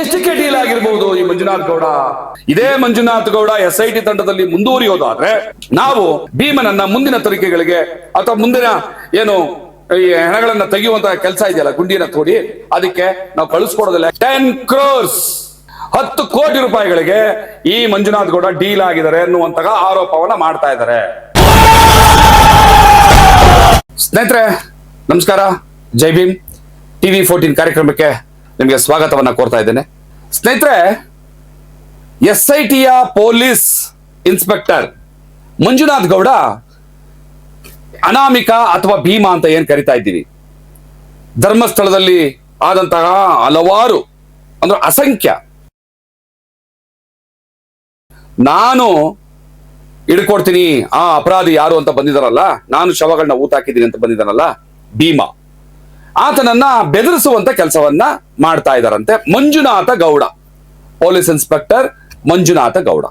ಎಷ್ಟಕ್ಕೆ ಡೀಲ್ ಆಗಿರಬಹುದು ಈ ಮಂಜುನಾಥ್ ಗೌಡ? ಇದೇ Manjunath Gowda S I T ತಂಡದಲ್ಲಿ ಮುಂದುವರಿಯೋದಾದ್ರೆ ನಾವು ಭೀಮನನ್ನ ಮುಂದಿನ ತನಿಖೆಗಳಿಗೆ ಅಥವಾ ಮುಂದಿನ ಏನು ಈ ಹೆಣಗಳನ್ನ ತೆಗೆಯುವಂತ ಕೆಲಸ ಇದೆಯಲ್ಲ, ಗುಂಡಿನ ತೋಡಿ, ಅದಕ್ಕೆ ನಾವು ಕಳಿಸ್ಕೊಡೋದಿಲ್ಲ. ಟೆನ್ ಕ್ರೋರ್ಸ್ ಹತ್ತು ಕೋಟಿ ರೂಪಾಯಿಗಳಿಗೆ ಈ ಮಂಜುನಾಥ್ ಗೌಡ ಡೀಲ್ ಆಗಿದ್ದಾರೆ ಅನ್ನುವಂತಹ ಆರೋಪವನ್ನ ಮಾಡ್ತಾ ಇದ್ದಾರೆ. ಸ್ನೇಹಿತರೆ, ನಮಸ್ಕಾರ. ಜೈ ಭೀಮ್. ಟಿವಿ ಫೋರ್ಟೀನ್ ಕಾರ್ಯಕ್ರಮಕ್ಕೆ ನಿಮಗೆ ಸ್ವಾಗತವನ್ನ ಕೋರ್ತಾ ಇದ್ದೇನೆ. ಸ್ನೇಹಿತರೆ ಎಸ್ ಐ ಟಿಯ ಪೊಲೀಸ್ ಇನ್ಸ್ಪೆಕ್ಟರ್ ಮಂಜುನಾಥ್ ಗೌಡ ಅನಾಮಿಕ ಅಥವಾ ಭೀಮಾ ಅಂತ ಏನ್ ಕರಿತಾ ಇದ್ದೀವಿ. ಧರ್ಮಸ್ಥಳದಲ್ಲಿ ಆದಂತಹ ಹಲವಾರು, ಅಂದ್ರೆ ಅಸಂಖ್ಯ ನಾನು ಹಿಡ್ಕೊಡ್ತೀನಿ, ಆ ಅಪರಾಧಿ ಯಾರು ಅಂತ ಬಂದಿದಾರಲ್ಲ, ನಾನು ಶವಗಳನ್ನ ಊತ ಹಾಕಿದ್ದೀನಿ ಅಂತ ಬಂದಿದ್ದಾನಲ್ಲ ಭೀಮಾ. ಆತನನ್ನ ಬೆದರಿಸುವಂತ ಕೆಲಸವನ್ನ ಮಾಡ್ತಾ ಇದ್ದಾರಂತೆ ಮಂಜುನಾಥ ಗೌಡ, ಪೊಲೀಸ್ ಇನ್ಸ್ಪೆಕ್ಟರ್ ಮಂಜುನಾಥ ಗೌಡ.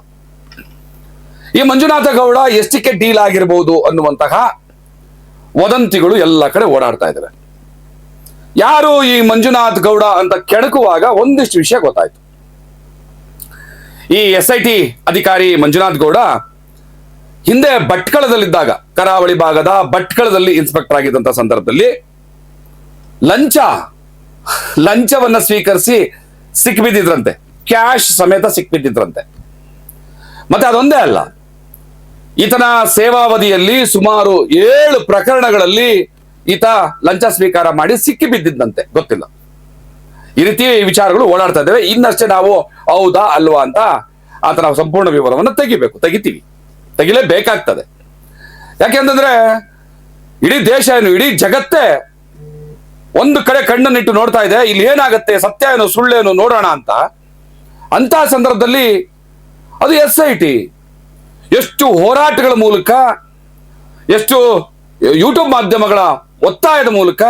ಈ ಮಂಜುನಾಥ ಗೌಡ ಎಷ್ಟಕ್ಕೆ ಡೀಲ್ ಆಗಿರಬಹುದು ಅನ್ನುವಂತಹ ವದಂತಿಗಳು ಎಲ್ಲ ಕಡೆ ಓಡಾಡ್ತಾ ಇದ್ದಾರೆ ಯಾರು ಈ ಮಂಜುನಾಥ್ ಗೌಡ ಅಂತ ಕೆಣಕುವಾಗ ಒಂದಿಷ್ಟು ವಿಷಯ ಗೊತ್ತಾಯ್ತು. ಈ ಎಸ್ ಐ ಟಿ ಅಧಿಕಾರಿ ಮಂಜುನಾಥ್ ಗೌಡ ಹಿಂದೆ ಭಟ್ಕಳದಲ್ಲಿದ್ದಾಗ, ಕರಾವಳಿ ಭಾಗದ ಭಟ್ಕಳದಲ್ಲಿ ಇನ್ಸ್ಪೆಕ್ಟರ್ ಆಗಿದ್ದಂತ ಸಂದರ್ಭದಲ್ಲಿ ಲಂಚ. ಲಂಚವನ್ನ ಸ್ವೀಕರಿಸಿ ಸಿಕ್ಬಿದ್ದಿದ್ರಂತೆ. ಕ್ಯಾಶ್ ಸಮೇತ ಸಿಕ್ಬಿದ್ದಿದ್ರಂತೆ. ಮತ್ತೆ ಅದೊಂದೇ ಅಲ್ಲ. ಈತನ ಸೇವಾವಧಿಯಲ್ಲಿ ಸುಮಾರು ಏಳು ಪ್ರಕರಣಗಳಲ್ಲಿ ಈತ ಲಂಚ ಸ್ವೀಕಾರ ಮಾಡಿ ಸಿಕ್ಕಿ ಬಿದ್ದಿದ್ದಂತೆ ಗೊತ್ತಿಲ್ಲ. ಈ ರೀತಿ ವಿಚಾರಗಳು ಓಡಾಡ್ತಾ ಇದ್ದೇವೆ. ಇನ್ನಷ್ಟೇ ನಾವು ಹೌದಾ, ಅಲ್ವಾ ಅಂತ ಆತನ ಸಂಪೂರ್ಣ ವಿವರವನ್ನು ತೆಗಿಬೇಕು. ತೆಗಿತೀವಿ. ತೆಗಿಲೇಬೇಕಾಗ್ತದೆ. ಯಾಕೆಂತಂದ್ರೆ ಇಡೀ ದೇಶ ಏನು, ಇಡೀ ಜಗತ್ತೇ ಒಂದು ಕಡೆ ಕಣ್ಣನ್ನಿಟ್ಟು ನೋಡ್ತಾ ಇದೆ, ಇಲ್ಲಿ ಏನಾಗುತ್ತೆ ಸತ್ಯ ಏನು ಸುಳ್ಳೇನು ನೋಡೋಣ ಅಂತ. ಅಂತ ಸಂದರ್ಭದಲ್ಲಿ ಅದು ಎಸ್ ಐ ಟಿ. ಎಷ್ಟು ಹೋರಾಟಗಳ ಮೂಲಕ, ಎಷ್ಟು ಯೂಟ್ಯೂಬ್ ಮಾಧ್ಯಮಗಳ ಒತ್ತಾಯದ ಮೂಲಕ,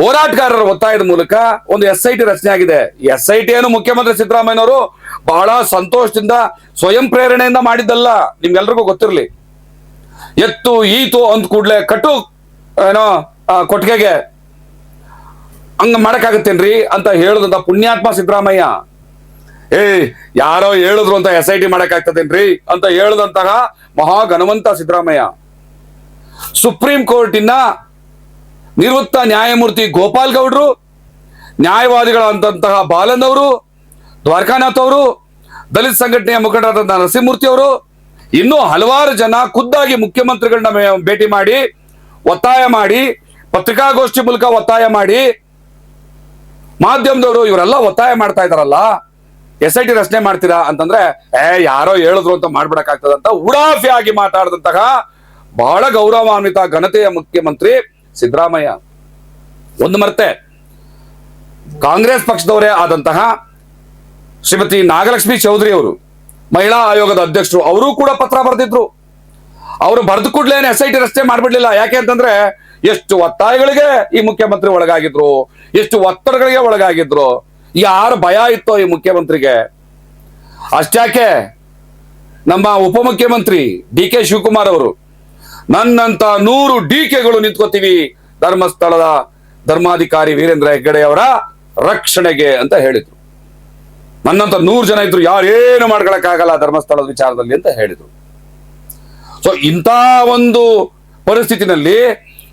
ಹೋರಾಟಗಾರರ ಒತ್ತಾಯದ ಮೂಲಕ ಒಂದು ಎಸ್ ಐ ಟಿ ರಚನೆ ಆಗಿದೆ. ಎಸ್ ಐ ಟಿಯನ್ನು ಮುಖ್ಯಮಂತ್ರಿ ಸಿದ್ದರಾಮಯ್ಯನವರು ಬಹಳ ಸಂತೋಷದಿಂದ, ಸ್ವಯಂ ಪ್ರೇರಣೆಯಿಂದ ಮಾಡಿದ್ದಲ್ಲ, ನಿಮ್ಗೆಲ್ರಿಗೂ ಗೊತ್ತಿರಲಿ. ಎತ್ತು, ಈತು ಅಂದ ಕೂಡಲೇ ಕಟ್ಟು ಏನೋ ಕೊಟ್ಟಿಗೆಗೆ ಹಂಗ ಮಾಡಕ್ಕಾಗತ್ತೇನ್ರಿ ಅಂತ ಹೇಳುದಂತ ಪುಣ್ಯಾತ್ಮ ಸಿದ್ದರಾಮಯ್ಯ. ಏ, ಯಾರೋ ಹೇಳಿದ್ರು ಅಂತ ಎಸ್ ಐ ಟಿ ಮಾಡಕ್ಕಾಗ್ತದೇನ್ರಿ ಅಂತ ಹೇಳದಂತಹ ಮಹಾ ಘನವಂತ ಸಿದ್ದರಾಮಯ್ಯ. ಸುಪ್ರೀಂ ಕೋರ್ಟಿನ ನಿವೃತ್ತ ನ್ಯಾಯಮೂರ್ತಿ ಗೋಪಾಲ್ ಗೌಡ್ರು ನ್ಯಾಯವಾದಿಗಳಾದಂತಹ ಬಾಲನ್ ಅವರು, ದ್ವಾರಕಾನಾಥ್ ಅವರು, ದಲಿತ ಸಂಘಟನೆಯ ಮುಖಂಡರಾದಂತಹ ನರಸಿಂಹಮೂರ್ತಿ ಅವರು, ಇನ್ನೂ ಹಲವಾರು ಜನ ಖುದ್ದಾಗಿ ಮುಖ್ಯಮಂತ್ರಿಗಳನ್ನ ಭೇಟಿ ಮಾಡಿ ಒತ್ತಾಯ ಮಾಡಿ, ಪತ್ರಿಕಾಗೋಷ್ಠಿ ಮೂಲಕ ಒತ್ತಾಯ ಮಾಡಿ ಮಾಧ್ಯಮದವರು ಇವರೆಲ್ಲ ಒತ್ತಾಯ ಮಾಡ್ತಾ ಇದಾರಲ್ಲ ಎಸ್ ಐ ಟಿ ರಚನೆ ಮಾಡ್ತೀರಾ ಅಂತಂದ್ರೆ, ಏ, ಯಾರೋ ಹೇಳಿದ್ರು ಅಂತ ಮಾಡ್ಬಿಡಕ್ಕಾಗ್ತದಂತ ಆಗಿ ಮಾತಾಡಿದಂತಹ ಬಹಳ ಗೌರವಾನ್ವಿತ ಘನತೆಯ ಮುಖ್ಯಮಂತ್ರಿ ಸಿದ್ದರಾಮಯ್ಯ. ಒಂದು ಮರ್ತೆ, ಕಾಂಗ್ರೆಸ್ ಪಕ್ಷದವರೇ ಆದಂತಹ ಶ್ರೀಮತಿ ನಾಗಲಕ್ಷ್ಮಿ ಚೌಧರಿ ಅವರು, ಮಹಿಳಾ ಆಯೋಗದ ಅಧ್ಯಕ್ಷರು, ಅವರು ಕೂಡ ಪತ್ರ ಬರೆದಿದ್ರು. ಅವರು ಬರೆದು ಕೂಡ್ಲೇನೆ ಎಸ್ ಐ ಟಿ ರಸ್ತೆ ಮಾಡ್ಬಿಡ್ಲಿಲ್ಲ. ಯಾಕೆ ಅಂತಂದ್ರೆ ಎಷ್ಟು ಒತ್ತಾಯಗಳಿಗೆ ಈ ಮುಖ್ಯಮಂತ್ರಿ ಒಳಗಾಗಿದ್ರು, ಎಷ್ಟು ಒತ್ತಡಗಳಿಗೆ ಒಳಗಾಗಿದ್ರು, ಯಾರ ಭಯ ಇತ್ತೋ ಈ ಮುಖ್ಯಮಂತ್ರಿಗೆ? ಅಷ್ಟ್ಯಾಕೆ ನಮ್ಮ ಉಪಮುಖ್ಯಮಂತ್ರಿ ಡಿ ಕೆ ಶಿವಕುಮಾರ್ ಅವರು, ನನ್ನಂತ ನೂರು ಡಿ ಕೆಗಳು ನಿಂತ್ಕೋತೀವಿ, ಧರ್ಮಸ್ಥಳದ ಧರ್ಮಾಧಿಕಾರಿ ವೀರೇಂದ್ರ ಹೆಗ್ಗಡೆ ಅವರ ರಕ್ಷಣೆಗೆ ಅಂತ ಹೇಳಿದ್ರು. ನನ್ನಂತ ನೂರು ಜನ ಇದ್ರು, ಯಾರೇನು ಮಾಡ್ಕೊಳಕ್ಕಾಗಲ್ಲ ಧರ್ಮಸ್ಥಳದ ವಿಚಾರದಲ್ಲಿ ಅಂತ ಹೇಳಿದ್ರು. ಸೊ ಇಂಥ ಒಂದು ಪರಿಸ್ಥಿತಿನಲ್ಲಿ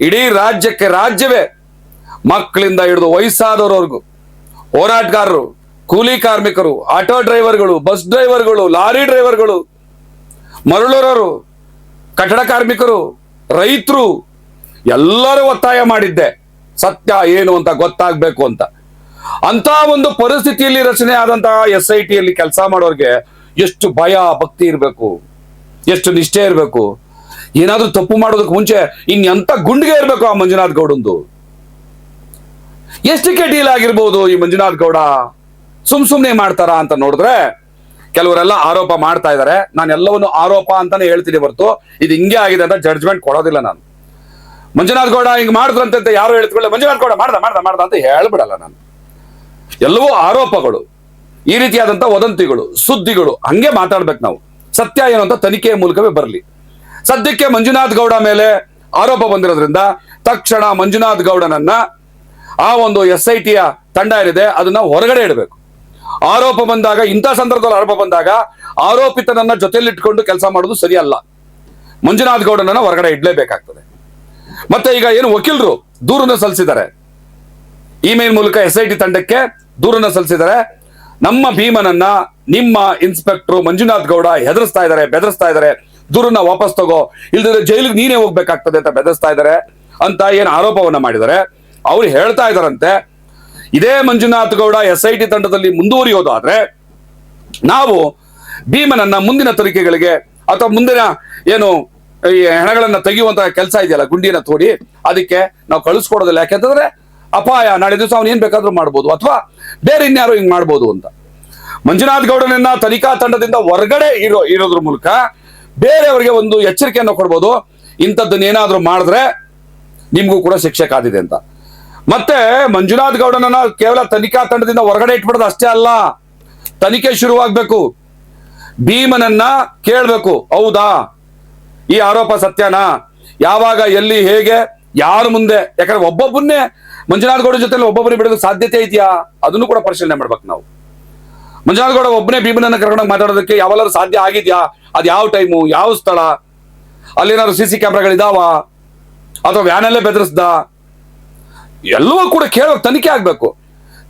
ಇಡೀ ರಾಜ್ಯಕ್ಕೆ ರಾಜ್ಯವೇ ಮಕ್ಕಳಿಂದ ಹಿಡಿದು ವಯಸ್ಸಾದವರವರೆಗೂ ಹೋರಾಟಗಾರರು, ಕೂಲಿ ಕಾರ್ಮಿಕರು, ಆಟೋ ಡ್ರೈವರ್ಗಳು, ಬಸ್ ಡ್ರೈವರ್ಗಳು, ಲಾರಿ ಡ್ರೈವರ್ಗಳು ಮರಳೂರವರು ಕಟ್ಟಡ ಕಾರ್ಮಿಕರು, ರೈತರು, ಎಲ್ಲರೂ ಒತ್ತಾಯ ಮಾಡಿದ್ದೆ. ಸತ್ಯ ಏನು ಅಂತ ಗೊತ್ತಾಗಬೇಕು ಅಂತ. ಅಂತ ಒಂದು ಪರಿಸ್ಥಿತಿಯಲ್ಲಿ ರಚನೆ ಆದಂತಹ ಎಸ್ ಐ ಟಿಯಲ್ಲಿ ಕೆಲಸ ಮಾಡೋರಿಗೆ ಎಷ್ಟು ಭಯ, ಭಕ್ತಿ ಇರಬೇಕು. ಎಷ್ಟು ನಿಷ್ಠೆ ಇರಬೇಕು. ಏನಾದ್ರೂ ತಪ್ಪು ಮಾಡೋದಕ್ಕೆ ಮುಂಚೆ ಇನ್ನೆಂತ ಗುಂಡಿಗೆ ಇರಬೇಕು ಆ ಮಂಜುನಾಥ್ ಗೌಡಂದು? ಎಷ್ಟಕ್ಕೆ ಡೀಲ್ ಆಗಿರ್ಬೋದು ಈ ಮಂಜುನಾಥ್ ಗೌಡ? ಸುಮ್ ಸುಮ್ನೆ ಮಾಡ್ತಾರಾ ಅಂತ ನೋಡಿದ್ರೆ ಕೆಲವರೆಲ್ಲ ಆರೋಪ ಮಾಡ್ತಾ ಇದ್ದಾರೆ ನಾನು ಎಲ್ಲವನ್ನು ಆರೋಪ ಅಂತಾನೆ ಹೇಳ್ತೀನಿ ಹೊರತು ಇದು ಹಿಂಗೆ ಆಗಿದೆ ಅಂತ ಜಡ್ಜ್ಮೆಂಟ್ ಕೊಡೋದಿಲ್ಲ ನಾನು. ಮಂಜುನಾಥ್ ಗೌಡ ಹಿಂಗ್ ಮಾಡಿದ್ರಂತೆ ಯಾರು ಹೇಳ್ತಿಕೊಳ್ಳಿ ಮಂಜುನಾಥ್ ಗೌಡ ಮಾಡ್ದ ಮಾಡ್ದ ಮಾಡ್ದ ಅಂತ ಹೇಳ್ಬಿಡಲ್ಲ ನಾನು. ಎಲ್ಲವೂ ಆರೋಪಗಳು. ಈ ರೀತಿಯಾದಂತ ವದಂತಿಗಳು, ಸುದ್ದಿಗಳು, ಹಂಗೆ ಮಾತಾಡ್ಬೇಕು ನಾವು. ಸತ್ಯ ಏನು ಅಂತ ತನಿಖೆಯ ಮೂಲಕವೇ ಬರಲಿ. ಸದ್ಯಕ್ಕೆ ಮಂಜುನಾಥ್ ಗೌಡ ಮೇಲೆ ಆರೋಪ ಬಂದಿರೋದ್ರಿಂದ ತಕ್ಷಣ ಮಂಜುನಾಥ್ ಗೌಡನನ್ನ ಆ ಒಂದು ಎಸ್ ಐ ಟಿಯ ತಂಡ ಏನಿದೆ, ಅದನ್ನ ಹೊರಗಡೆ ಇಡಬೇಕು. ಆರೋಪ ಬಂದಾಗ, ಇಂಥ ಸಂದರ್ಭದಲ್ಲಿ ಆರೋಪ ಬಂದಾಗ ಆರೋಪಿತನನ್ನ ಜೊತೆಯಲ್ಲಿಟ್ಕೊಂಡು ಕೆಲಸ ಮಾಡೋದು ಸರಿಯಲ್ಲ. ಮಂಜುನಾಥ್ ಗೌಡನನ್ನ ಹೊರಗಡೆ ಇಡಲೇಬೇಕಾಗ್ತದೆ. ಮತ್ತೆ ಈಗ ಏನು ವಕೀಲರು ದೂರನ್ನು ಸಲ್ಲಿಸಿದ್ದಾರೆ. ಇಮೇಲ್ ಮೂಲಕ ಎಸ್ ಐ ಟಿ ತಂಡಕ್ಕೆ ದೂರನ್ನು ಸಲ್ಲಿಸಿದ್ದಾರೆ. ನಮ್ಮ ಭೀಮನನ್ನ ನಿಮ್ಮ ಇನ್ಸ್ಪೆಕ್ಟರ್ ಮಂಜುನಾಥ್ ಗೌಡ ಹೆದರಿಸ್ತಾ ಇದ್ದಾರೆ, ಬೆದರಿಸ್ತಾ ಇದ್ದಾರೆ. ದೂರನ್ನ ವಾಪಸ್ ತಗೋ, ಇಲ್ದಿದ್ರೆ ಜೈಲಿಗೆ ನೀನೇ ಹೋಗ್ಬೇಕಾಗ್ತದೆ ಅಂತ ಬೆದರಿಸ್ತಾ ಇದ್ದಾರೆ ಅಂತ ಏನು ಆರೋಪವನ್ನ ಮಾಡಿದ್ದಾರೆ ಅವ್ರು ಹೇಳ್ತಾ ಇದಾರಂತೆ. ಇದೇ Manjunath Gowda S I T ತಂಡದಲ್ಲಿ ಮುಂದುವರಿಯೋದಾದ್ರೆ ನಾವು ಭೀಮನನ್ನ ಮುಂದಿನ ತನಿಖೆಗಳಿಗೆ ಅಥವಾ ಮುಂದಿನ ಏನು ಈ ಹೆಣಗಳನ್ನ ತೆಗೆಯುವಂತಹ ಕೆಲಸ ಇದೆಯಲ್ಲ ಗುಂಡಿನ ತೋಡಿ ಅದಕ್ಕೆ ನಾವು ಕಳಿಸ್ಕೊಡೋದಿಲ್ಲ. ಯಾಕೆಂತಂದ್ರೆ ಅಪಾಯ. ನಾಳೆ ದಿವಸ ಅವನು ಏನ್ ಬೇಕಾದ್ರೂ ಮಾಡ್ಬೋದು ಅಥವಾ ಬೇರೆ ಇನ್ಯಾರು ಹಿಂಗ್ ಮಾಡ್ಬೋದು ಅಂತ. ಮಂಜುನಾಥ್ ಗೌಡನನ್ನ ತನಿಖಾ ತಂಡದಿಂದ ಹೊರಗಡೆ ಇರೋ ಇರೋದ್ರ ಮೂಲಕ ಬೇರೆಯವರಿಗೆ ಒಂದು ಎಚ್ಚರಿಕೆಯನ್ನು ಕೊಡ್ಬೋದು. ಇಂಥದ್ದನ್ನ ಏನಾದರೂ ಮಾಡಿದ್ರೆ ನಿಮಗೂ ಕೂಡ ಶಿಕ್ಷೆ ಕಾದಿದೆ ಅಂತ. ಮತ್ತೆ ಮಂಜುನಾಥ್ ಗೌಡನನ್ನ ಕೇವಲ ತನಿಖಾ ತಂಡದಿಂದ ಹೊರಗಡೆ ಇಟ್ಬಿಡೋದು ಅಷ್ಟೇ ಅಲ್ಲ, ತನಿಖೆ ಶುರುವಾಗಬೇಕು. ಭೀಮನನ್ನ ಕೇಳಬೇಕು, ಹೌದಾ? ಈ ಆರೋಪ ಸತ್ಯನಾ? ಯಾವಾಗ, ಎಲ್ಲಿ, ಹೇಗೆ, ಯಾರ ಮುಂದೆ? ಯಾಕಂದ್ರೆ ಒಬ್ಬೊಬ್ಬನ್ನೇ ಮಂಜುನಾಥ್ ಗೌಡ ಜೊತೆ ಒಬ್ಬೊಬ್ಬರೇ ಬಿಡೋದಕ್ಕೆ ಸಾಧ್ಯತೆ ಇದೆಯಾ? ಅದನ್ನು ಕೂಡ ಪರಿಶೀಲನೆ ಮಾಡ್ಬೇಕು ನಾವು. ಮಂಜುನಾಥ್ ಗೌಡ ಒಬ್ಬನೇ ಭೀಮನನ್ನ ಕರ್ಕೊಂಡು ಮಾತಾಡೋದಕ್ಕೆ ಯಾವೆಲ್ಲರೂ ಸಾಧ್ಯ ಆಗಿದ್ಯಾ? ಅದು ಯಾವ ಟೈಮು? ಯಾವ ಸ್ಥಳ? ಅಲ್ಲೇನಾದ್ರು ಸಿ ಸಿ ಕ್ಯಾಮ್ರಾಗಳಿದಾವ? ಅಥವಾ ವ್ಯಾನಲ್ಲೇ ಬೆದರಿಸ್ದ? ಎಲ್ಲವೂ ಕೂಡ ಕೇಳೋ ತನಿಖೆ ಆಗ್ಬೇಕು.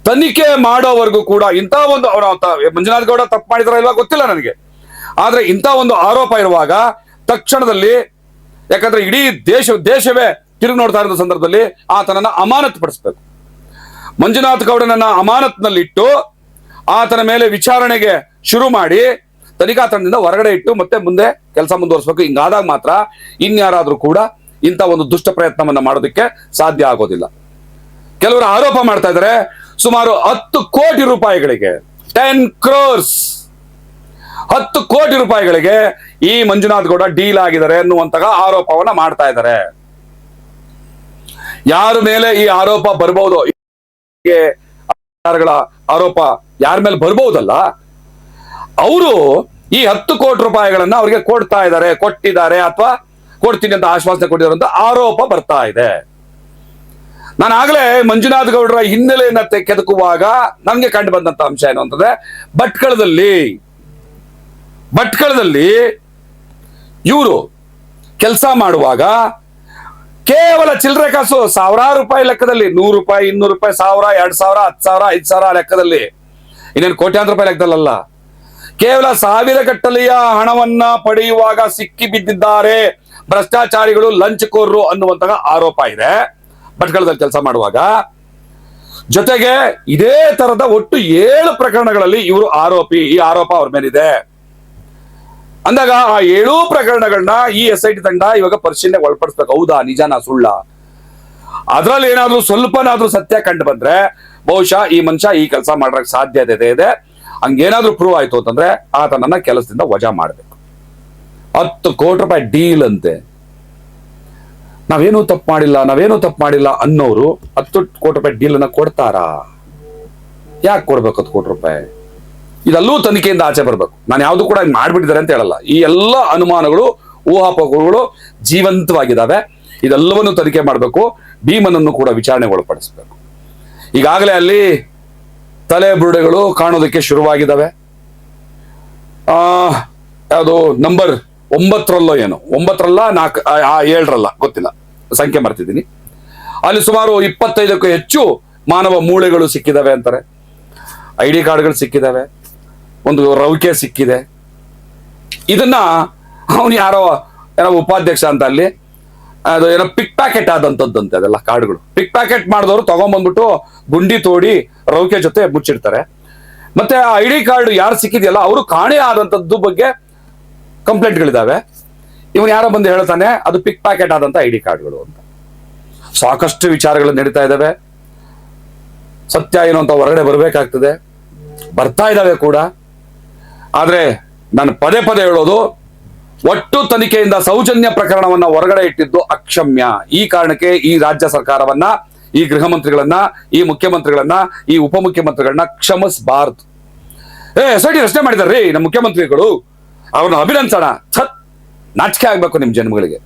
ತನಿಖೆ ಮಾಡೋವರೆಗೂ ಕೂಡ ಇಂಥ ಒಂದು ಅವರ ಮಂಜುನಾಥ್ ಗೌಡ ತಪ್ಪು ಮಾಡಿದಾರ ಇಲ್ವಾ ಗೊತ್ತಿಲ್ಲ ನನಗೆ. ಆದ್ರೆ ಇಂಥ ಒಂದು ಆರೋಪ ಇರುವಾಗ ತಕ್ಷಣದಲ್ಲಿ, ಯಾಕಂದ್ರೆ ಇಡೀ ದೇಶ, ದೇಶವೇ ತಿರುಗಿ ನೋಡ್ತಾ ಇರೋ ಸಂದರ್ಭದಲ್ಲಿ ಆತನನ್ನ ಅಮಾನತ್ ಪಡಿಸ್ಬೇಕು ಮಂಜುನಾಥ್ ಗೌಡನನ್ನ ಅಮಾನತ್ನಲ್ಲಿಟ್ಟು ಆತನ ಮೇಲೆ ವಿಚಾರಣೆಗೆ ಶುರು ಮಾಡಿ ತನಿಖಾ ತಂಡದಿಂದ ಹೊರಗಡೆ ಇಟ್ಟು ಮತ್ತೆ ಮುಂದೆ ಕೆಲಸ ಮುಂದುವರಿಸಬೇಕು. ಹಿಂಗಾದಾಗ ಮಾತ್ರ ಇನ್ಯಾರಾದ್ರೂ ಕೂಡ ಇಂಥ ಒಂದು ದುಷ್ಟ ಪ್ರಯತ್ನವನ್ನ ಮಾಡೋದಕ್ಕೆ ಸಾಧ್ಯ ಆಗೋದಿಲ್ಲ. ಕೆಲವರು ಆರೋಪ ಮಾಡ್ತಾ ಇದ್ದಾರೆ, ಸುಮಾರು ಹತ್ತು ಕೋಟಿ ರೂಪಾಯಿಗಳಿಗೆ ಟೆನ್ ಕ್ರೋರ್ಸ್ ಹತ್ತು ಕೋಟಿ ರೂಪಾಯಿಗಳಿಗೆ ಈ ಮಂಜುನಾಥ್ ಗೌಡ ಡೀಲ್ ಆಗಿದ್ದಾರೆ ಅನ್ನುವಂತಹ ಆರೋಪವನ್ನ ಮಾಡ್ತಾ ಇದ್ದಾರೆ. ಯಾರ ಮೇಲೆ ಈ ಆರೋಪ ಅಧಿಕಾರಿಗಳ ಆರೋಪ ಯಾರ ಮೇಲೆ ಬರ್ಬಹುದಲ್ಲ ಅವರು ಈ ಹತ್ತು ಕೋಟಿ ರೂಪಾಯಿಗಳನ್ನ ಅವ್ರಿಗೆ ಕೊಡ್ತಾ ಇದ್ದಾರೆ, ಕೊಟ್ಟಿದ್ದಾರೆ ಅಥವಾ ಕೊಡ್ತೀನಿ ಅಂತ ಆಶ್ವಾಸನೆ ಕೊಟ್ಟಿದ್ದಾರೆ ಅಂತ ಆರೋಪ ಬರ್ತಾ ಇದೆ. ನಾನು ಆಗ್ಲೇ ಮಂಜುನಾಥ್ ಗೌಡರ ಹಿನ್ನೆಲೆಯನ್ನ ಕೆದಕುವಾಗ ನನಗೆ ಕಂಡು ಬಂದಂತ ಅಂಶ ಏನು ಅಂತಂದ್ರೆ, ಭಟ್ಕಳದಲ್ಲಿ ಭಟ್ಕಳದಲ್ಲಿ ಇವರು ಕೆಲಸ ಮಾಡುವಾಗ ಕೇವಲ ಚಿಲ್ಲರೆ ಕಾಸು, ಸಾವಿರಾರು ರೂಪಾಯಿ ಲೆಕ್ಕದಲ್ಲಿ, ನೂರು ರೂಪಾಯಿ, ಇನ್ನೂರು ರೂಪಾಯಿ, ಸಾವಿರ, ಎರಡ್ ಸಾವಿರ, ಹತ್ತು ಸಾವಿರ, ಐದು ಸಾವಿರ ಲೆಕ್ಕದಲ್ಲಿ ಇನ್ನೇನು ಕೋಟ್ಯಾಂತರ ರೂಪಾಯಿ ಲೆಕ್ಕದಲ್ಲ ಕೇವಲ ಸಾವಿರ ಗಟ್ಟಲೆಯ ಹಣವನ್ನ ಪಡೆಯುವಾಗ ಸಿಕ್ಕಿ ಬಿದ್ದಿದ್ದಾರೆ ಭ್ರಷ್ಟಾಚಾರಿಗಳು, ಲಂಚಕೋರರು ಅನ್ನುವಂತಹ ಆರೋಪ ಇದೆ. ಭಟ್ಕಳದಲ್ಲಿ ಕೆಲಸ ಮಾಡುವಾಗ ಜೊತೆಗೆ ಇದೇ ತರದ ಒಟ್ಟು ಏಳು ಪ್ರಕರಣಗಳಲ್ಲಿ ಇವರು ಆರೋಪಿ, ಈ ಆರೋಪ ಅವ್ರ ಮೇಲಿದೆ. ಅಂದಾಗ ಆ ಏಳು ಪ್ರಕರಣಗಳನ್ನ ಈ ಎಸ್ ಐ ಟಿ ತಂಡ ಇವಾಗ ಪರಿಶೀಲನೆ ಒಳಪಡಿಸ್ಬೇಕು. ಹೌದಾ? ನಿಜಾನ ಸುಳ್ಳ? ಅದ್ರಲ್ಲಿ ಏನಾದ್ರೂ ಸ್ವಲ್ಪನಾದ್ರೂ ಸತ್ಯ ಕಂಡು ಬಂದ್ರೆ ಬಹುಶಃ ಈ ಮನುಷ್ಯ ಈ ಕೆಲಸ ಮಾಡೋಕ್ ಸಾಧ್ಯತೆ ಇದೆ ಹಂಗೇನಾದ್ರೂ ಪ್ರೂವ್ ಆಯ್ತು ಅಂತಂದ್ರೆ ಆತನನ್ನ ಕೆಲಸದಿಂದ ವಜಾ ಮಾಡಬೇಕು. ಹತ್ತು ಕೋಟಿ ರೂಪಾಯಿ ಡೀಲ್ ಅಂತೆ. ನಾವೇನು ತಪ್ಪು ಮಾಡಿಲ್ಲ, ನಾವೇನು ತಪ್ಪು ಮಾಡಿಲ್ಲ ಅನ್ನೋರು ಹತ್ತು ಕೋಟಿ ರೂಪಾಯಿ ಡೀಲ್ ಅನ್ನ ಕೊಡ್ತಾರಾ? ಯಾಕೆ ಕೊಡ್ಬೇಕು ಹತ್ತು ಕೋಟಿ ರೂಪಾಯಿ? ಇದೆಲ್ಲೂ ತನಿಖೆಯಿಂದ ಆಚೆ ಬರಬೇಕು. ನಾನು ಯಾವುದು ಕೂಡ ಮಾಡ್ಬಿಟ್ಟಿದ್ದಾರೆ ಅಂತ ಹೇಳಲ್ಲ. ಈ ಎಲ್ಲ ಅನುಮಾನಗಳು, ಊಹಾಪೋಹಗಳು ಜೀವಂತವಾಗಿದ್ದಾವೆ. ಇದೆಲ್ಲವನ್ನು ತನಿಖೆ ಮಾಡಬೇಕು. ಭೀಮನನ್ನು ಕೂಡ ವಿಚಾರಣೆಗೆ ಒಳಪಡಿಸಬೇಕು. ಈಗಾಗಲೇ ಅಲ್ಲಿ ತಲೆ ಬುರುಡೆಗಳು ಕಾಣೋದಕ್ಕೆ ಶುರುವಾಗಿದ್ದಾವೆ. ಆ, ಯಾವುದು ನಂಬರ್ ಒಂಬತ್ತರಲ್ಲೋ ಏನು, ಒಂಬತ್ತರಲ್ಲ, ನಾಲ್ಕು ಏಳರಲ್ಲ, ಗೊತ್ತಿಲ್ಲ, ಸಂಖ್ಯೆ ಮರ್ತಿದ್ದೀನಿ. ಅಲ್ಲಿ ಸುಮಾರು ಇಪ್ಪತ್ತೈದಕ್ಕೂ ಹೆಚ್ಚು ಮಾನವ ಮೂಳೆಗಳು ಸಿಕ್ಕಿದ್ದಾವೆ ಅಂತಾರೆ. ಐ ಡಿ ಕಾರ್ಡ್ಗಳು ಸಿಕ್ಕಿದಾವೆ, ಒಂದು ರವಿಕೆ ಸಿಕ್ಕಿದೆ. ಇದನ್ನ ಅವನು ಯಾರೋ ಯಾರೋ ಉಪಾಧ್ಯಕ್ಷ ಅಂತ ಅಲ್ಲಿ ಅದು ಏನೋ ಪಿಕ್ ಪ್ಯಾಕೆಟ್ ಆದಂತದ್ದಂತೆ ಅದೆಲ್ಲ ಕಾರ್ಡ್ಗಳು ಪಿಕ್ ಪ್ಯಾಕೆಟ್ ಮಾಡಿದವರು ತಗೊಂಬಂದ್ಬಿಟ್ಟು ಗುಂಡಿ ತೋಡಿ ರೌಕೆ ಜೊತೆ ಮುಚ್ಚಿಡ್ತಾರೆ. ಮತ್ತೆ ಆ ಐ ಡಿ ಕಾರ್ಡ್ ಯಾರು ಸಿಕ್ಕಿದೆಯಲ್ಲ, ಅವರು ಕಾಣೆ ಆದಂತದ್ದು ಬಗ್ಗೆ ಕಂಪ್ಲೇಂಟ್ಗಳಿದ್ದಾವೆ ಇವನು ಯಾರೋ ಬಂದು ಹೇಳ್ತಾನೆ, ಅದು ಪಿಕ್ ಪ್ಯಾಕೆಟ್ ಆದಂತ ಐ ಡಿ ಕಾರ್ಡ್ಗಳು ಅಂತ. ಸಾಕಷ್ಟು ವಿಚಾರಗಳು ನಡೀತಾ ಇದ್ದಾವೆ. ಸತ್ಯ ಏನು ಅಂತ ಹೊರಗಡೆ ಬರಬೇಕಾಗ್ತದೆ. ಬರ್ತಾ ಇದ್ದಾವೆ ಕೂಡ. ಆದ್ರೆ ನಾನು ಪದೇ ಪದೇ ಹೇಳೋದು ಒಟ್ಟು ತನಿಖೆಯಿಂದ ಸೌಜನ್ಯ ಪ್ರಕರಣವನ್ನ ಹೊರಗಡೆ ಇಟ್ಟಿದ್ದು ಅಕ್ಷಮ್ಯ. ಈ ಕಾರಣಕ್ಕೆ ಈ ರಾಜ್ಯ ಸರ್ಕಾರವನ್ನ, ಈ ಗೃಹ ಮಂತ್ರಿಗಳನ್ನ, ಈ ಮುಖ್ಯಮಂತ್ರಿಗಳನ್ನ, ಈ ಉಪಮುಖ್ಯಮಂತ್ರಿಗಳನ್ನ ಕ್ಷಮಿಸಬಾರದು. ಏ, ಎಸ್ ಐ ಟಿ ರಚನೆ ಮಾಡಿದಾರ್ರಿ ನಮ್ಮ ಮುಖ್ಯಮಂತ್ರಿಗಳು. ಅವ್ರನ್ನ ಅಭಿನಂದಿಸೋಣ. ಛತ್, ನಾಚಿಕೆ ಆಗ್ಬೇಕು ನಿಮ್ ಜನ್ಮಗಳಿಗೆ.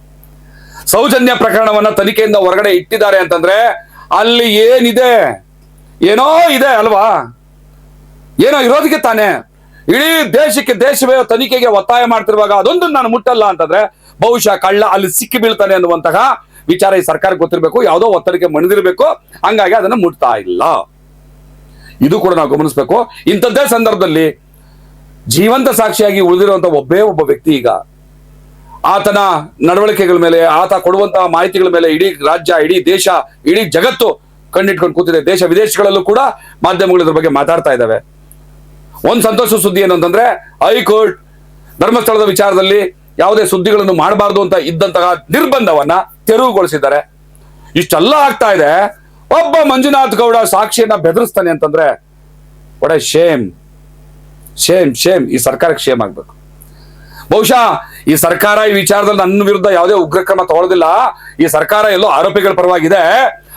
ಸೌಜನ್ಯ ಪ್ರಕರಣವನ್ನ ತನಿಖೆಯಿಂದ ಹೊರಗಡೆ ಇಟ್ಟಿದ್ದಾರೆ ಅಂತಂದ್ರೆ ಅಲ್ಲಿ ಏನಿದೆ? ಏನೋ ಇದೆ ಅಲ್ವಾ? ಏನೋ ಇರೋದಕ್ಕೆ ತಾನೇ. ಇಡೀ ದೇಶಕ್ಕೆ ದೇಶವೇ ತನಿಖೆಗೆ ಒತ್ತಾಯ ಮಾಡ್ತಿರುವಾಗ ಅದೊಂದು ನಾನು ಮುಟ್ಟಲ್ಲ ಅಂತಂದ್ರೆ ಬಹುಶಃ ಕಳ್ಳ ಅಲ್ಲಿ ಸಿಕ್ಕಿ ಬೀಳ್ತಾನೆ ಅನ್ನುವಂತಹ ವಿಚಾರ ಈ ಸರ್ಕಾರಕ್ಕೆ ಗೊತ್ತಿರಬೇಕು, ಯಾವುದೋ ಒತ್ತಡಕ್ಕೆ ಮಣಿದಿರಬೇಕು, ಹಂಗಾಗಿ ಅದನ್ನ ಮುಟ್ತಾ ಇಲ್ಲ. ಇದು ಕೂಡ ನಾವು ಗಮನಿಸಬೇಕು. ಇಂಥದ್ದೇ ಸಂದರ್ಭದಲ್ಲಿ ಜೀವಂತ ಸಾಕ್ಷಿಯಾಗಿ ಉಳಿದಿರುವಂತ ಒಬ್ಬೇ ಒಬ್ಬ ವ್ಯಕ್ತಿ ಈಗ ಆತನ ನಡವಳಿಕೆಗಳ ಮೇಲೆ, ಆತ ಕೊಡುವಂತಹ ಮಾಹಿತಿಗಳ ಮೇಲೆ ಇಡೀ ರಾಜ್ಯ, ಇಡೀ ದೇಶ, ಇಡೀ ಜಗತ್ತು ಕಣ್ಣಿಟ್ಕೊಂಡು ಕೂತಿದೆ. ದೇಶ ವಿದೇಶಗಳಲ್ಲೂ ಕೂಡ ಮಾಧ್ಯಮಗಳು ಇದ್ರ ಬಗ್ಗೆ ಮಾತಾಡ್ತಾ ಇದ್ದಾವೆ. ಒಂದ್ ಸಂತೋಷ ಸುದ್ದಿ ಏನು ಅಂತಂದ್ರೆ ಹೈಕೋರ್ಟ್ ಧರ್ಮಸ್ಥಳದ ವಿಚಾರದಲ್ಲಿ ಯಾವುದೇ ಸುದ್ದಿಗಳನ್ನು ಮಾಡಬಾರದು ಅಂತ ಇದ್ದಂತಹ ನಿರ್ಬಂಧವನ್ನ ತೆರವುಗೊಳಿಸಿದ್ದಾರೆ. ಇಷ್ಟೆಲ್ಲ ಆಗ್ತಾ ಇದೆ. ಒಬ್ಬ ಮಂಜುನಾಥ್ ಗೌಡ ಸಾಕ್ಷಿಯನ್ನ ಬೆದರಿಸ್ತಾನೆ ಅಂತಂದ್ರೆ ಒಡೆ ಶೇಮ್ ಶೇಮ್ ಶೇಮ್ ಈ ಸರ್ಕಾರಕ್ಕೆ ಶೇಮ್ ಆಗ್ಬೇಕು. ಬಹುಶಃ ಈ ಸರ್ಕಾರ ಈ ವಿಚಾರದಲ್ಲಿ ನನ್ನ ವಿರುದ್ಧ ಯಾವುದೇ ಉಗ್ರ ಕ್ರಮ ತಗೊಳ್ಳೋದಿಲ್ಲ. ಈ ಸರ್ಕಾರ ಎಲ್ಲೋ ಆರೋಪಿಗಳ ಪರವಾಗಿದೆ.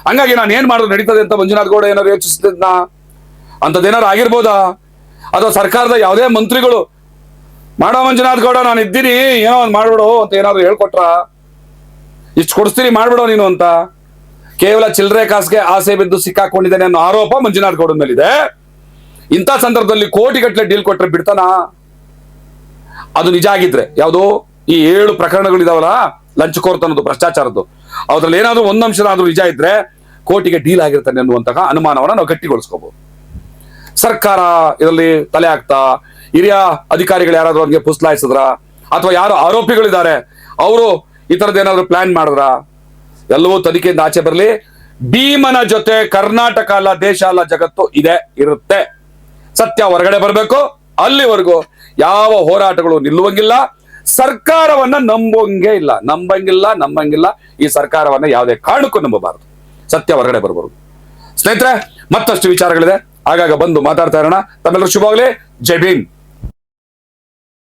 ಹಂಗಾಗಿ ನಾನು ಏನ್ ಮಾಡೋದು ನಡೀತದೆ ಅಂತ ಮಂಜುನಾಥ್ ಗೌಡ ಏನಾದ್ರು ಯೋಚಿಸ್ತಿದ್ನ ಅಂತದೇನಾರು ಆಗಿರ್ಬೋದಾ? ಅಥವಾ ಸರ್ಕಾರದ ಯಾವುದೇ ಮಂತ್ರಿಗಳು, ಮಾಡೋ ಮಂಜುನಾಥ್ ಗೌಡ, ನಾನು ಇದ್ದೀನಿ, ಏನೋ ಒಂದು ಮಾಡ್ಬಿಡು ಅಂತ ಏನಾದ್ರು ಹೇಳ್ಕೊಟ್ರ? ಇಷ್ಟು ಕೊಡಿಸ್ತೀನಿ, ಮಾಡ್ಬಿಡೋ ನೀನು ಅಂತ. ಕೇವಲ ಚಿಲ್ಲರೆ ಕಾಸ್ಗೆ ಆಸೆ ಬಿದ್ದು ಸಿಕ್ಕಾಕೊಂಡಿದ್ದಾನೆ ಅನ್ನೋ ಆರೋಪ ಮಂಜುನಾಥ್ ಗೌಡನ ಮೇಲಿದೆ. ಇಂಥ ಸಂದರ್ಭದಲ್ಲಿ ಕೋಟಿಗಟ್ಟಲೆ ಡೀಲ್ ಕೊಟ್ರೆ ಬಿಡ್ತಾನ? ಅದು ನಿಜ ಆಗಿದ್ರೆ. ಯಾವುದು? ಈ ಏಳು ಪ್ರಕರಣಗಳಿದಾವಲ್ಲ ಲಂಚಕೋರ್ತನದ್ದು ಭ್ರಷ್ಟಾಚಾರದ್ದು. ಅದ್ರಲ್ಲಿ ಏನಾದ್ರೂ ಒಂದಂಶನಾದ್ರೂ ನಿಜ ಇದ್ರೆ ಕೋಟಿಗೆ ಡೀಲ್ ಆಗಿರ್ತಾನೆ ಅನ್ನುವಂತಹ ಅನುಮಾನವನ್ನ ನಾವು ಗಟ್ಟಿಗೊಳಿಸ್ಕೋಬಹುದು ಸರ್ಕಾರ ಇದರಲ್ಲಿ ತಲೆ ಹಾಕ್ತಾ, ಹಿರಿಯ ಅಧಿಕಾರಿಗಳು ಯಾರಾದ್ರೂ ಅವ್ರಿಗೆ ಪುಸ್ಲಾಯಿಸಿದ್ರ, ಅಥವಾ ಯಾರು ಆರೋಪಿಗಳಿದ್ದಾರೆ, ಅವರು ಈ ಏನಾದ್ರು ಪ್ಲಾನ್ ಮಾಡಿದ್ರ, ಎಲ್ಲವೂ ತನಿಖೆಯಿಂದ ಆಚೆ ಬರಲಿ. ಭೀಮನ ಜೊತೆ ಕರ್ನಾಟಕ ಅಲ್ಲ, ದೇಶ ಅಲ್ಲ, ಜಗತ್ತು ಇದೆ ಇರುತ್ತೆ. ಸತ್ಯ ಹೊರಗಡೆ ಬರಬೇಕು, ಅಲ್ಲಿವರೆಗೂ ಯಾವ ಹೋರಾಟಗಳು ನಿಲ್ಲುವಂಗಿಲ್ಲ. ಸರ್ಕಾರವನ್ನ ನಂಬೋಂಗೆ ಇಲ್ಲ, ನಂಬಂಗಿಲ್ಲ ನಂಬಂಗಿಲ್ಲ. ಈ ಸರ್ಕಾರವನ್ನ ಯಾವುದೇ ಕಾರಣಕ್ಕೂ ನಂಬಬಾರದು. ಸತ್ಯ ಹೊರಗಡೆ ಬರಬಾರದು ಸ್ನೇಹಿತರೆ, ಮತ್ತಷ್ಟು ವಿಚಾರಗಳಿದೆ. ಆಗಾಗ ಬಂದು ಮಾತಾಡ್ತಾ ಇರೋಣ. ತಮ್ಮೆಲ್ಲರೂ ಶುಭವಾಗಲಿ. ಜೈ ಭೀಮ್.